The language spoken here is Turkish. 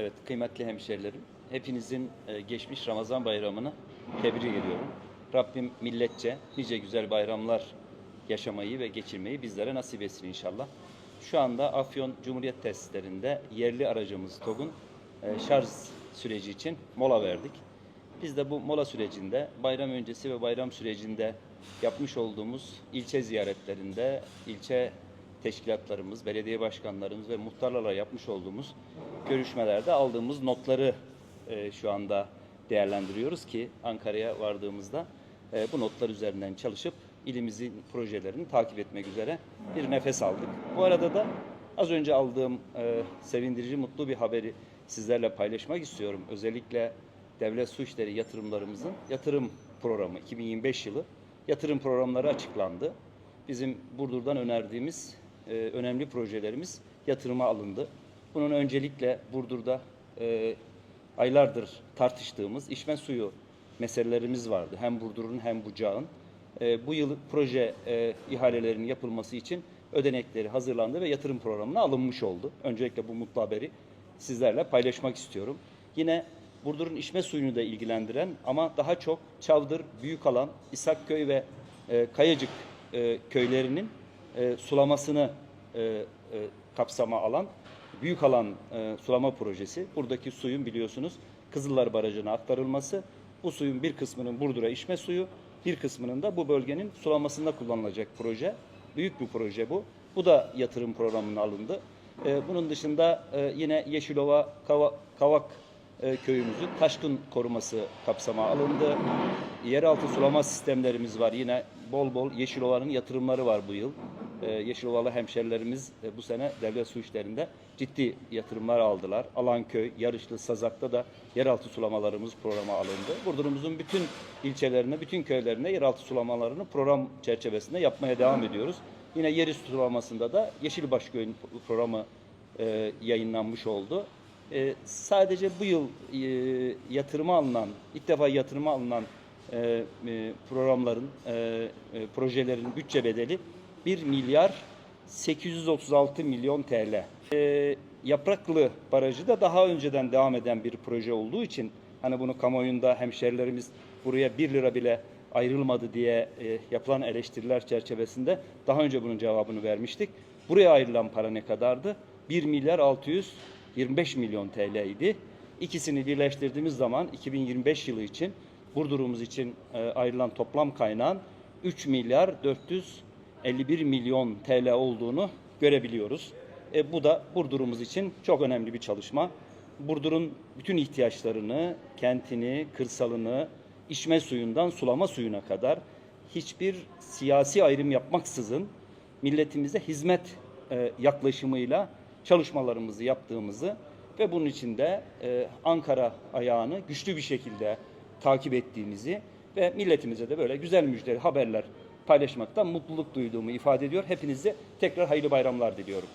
Evet kıymetli hemşerilerim, hepinizin e, geçmiş Ramazan bayramını tebrik ediyorum. Rabbim milletçe nice güzel bayramlar yaşamayı ve geçirmeyi bizlere nasip etsin inşallah. Şu anda Afyon Cumhuriyet Tesislerinde yerli aracımız TOG'un e, şarj süreci için mola verdik. Biz de bu mola sürecinde bayram öncesi ve bayram sürecinde yapmış olduğumuz ilçe ziyaretlerinde, ilçe teşkilatlarımız, belediye başkanlarımız ve muhtarlarla yapmış olduğumuz görüşmelerde aldığımız notları e, şu anda değerlendiriyoruz ki Ankara'ya vardığımızda e, bu notlar üzerinden çalışıp ilimizin projelerini takip etmek üzere bir nefes aldık. Bu arada da az önce aldığım e, sevindirici, mutlu bir haberi sizlerle paylaşmak istiyorum. Özellikle devlet su işleri yatırımlarımızın yatırım programı 2025 yılı yatırım programları açıklandı. Bizim Burdur'dan önerdiğimiz e, önemli projelerimiz yatırıma alındı. Bunun öncelikle Burdur'da e, aylardır tartıştığımız içme suyu meselelerimiz vardı. Hem Burdur'un hem Bucağ'ın. E, bu yıl proje e, ihalelerinin yapılması için ödenekleri hazırlandı ve yatırım programına alınmış oldu. Öncelikle bu mutlu haberi sizlerle paylaşmak istiyorum. Yine Burdur'un içme suyunu da ilgilendiren ama daha çok Çavdır, Büyükalan, İshakköy ve e, Kayacık e, köylerinin e, sulamasını e, e, kapsama alan büyük alan e, sulama projesi. Buradaki suyun biliyorsunuz Kızıllar Barajı'na aktarılması. Bu suyun bir kısmının Burdur'a içme suyu, bir kısmının da bu bölgenin sulamasında kullanılacak proje. Büyük bir proje bu. Bu da yatırım programına alındı. E, bunun dışında e, yine Yeşilova, Kava, Kavak e, köyümüzün taşkın koruması kapsama alındı. Yeraltı sulama sistemlerimiz var. Yine bol bol Yeşilova'nın yatırımları var bu yıl. E, Yeşilovalı hemşerilerimiz bu sene devlet su işlerinde ciddi yatırımlar aldılar. Alanköy, Yarışlı, Sazak'ta da yeraltı sulamalarımız programa alındı. Burdur'umuzun bütün ilçelerine, bütün köylerine yeraltı sulamalarını program çerçevesinde yapmaya devam ediyoruz. Yine yerüstü sulamasında da Yeşilbaş Köyü'nün programı e, yayınlanmış oldu. E, sadece bu yıl e, yatırıma alınan, ilk defa yatırıma alınan programların, projelerin bütçe bedeli 1 milyar 836 milyon TL. E, Yapraklı Barajı da daha önceden devam eden bir proje olduğu için hani bunu kamuoyunda hemşerilerimiz buraya 1 lira bile ayrılmadı diye e, yapılan eleştiriler çerçevesinde daha önce bunun cevabını vermiştik. Buraya ayrılan para ne kadardı? 1 milyar 625 milyon TL idi. İkisini birleştirdiğimiz zaman 2025 yılı için Burdur'umuz için e, ayrılan toplam kaynağın 3 milyar 451 milyon TL olduğunu görebiliyoruz. E, bu da Burdur'umuz için çok önemli bir çalışma. Burdur'un bütün ihtiyaçlarını, kentini, kırsalını, içme suyundan sulama suyuna kadar hiçbir siyasi ayrım yapmaksızın milletimize hizmet e, yaklaşımıyla çalışmalarımızı yaptığımızı ve bunun için de e, Ankara ayağını güçlü bir şekilde takip ettiğimizi ve milletimize de böyle güzel müjdeli haberler paylaşmaktan mutluluk duyduğumu ifade ediyor. Hepinize tekrar hayırlı bayramlar diliyorum.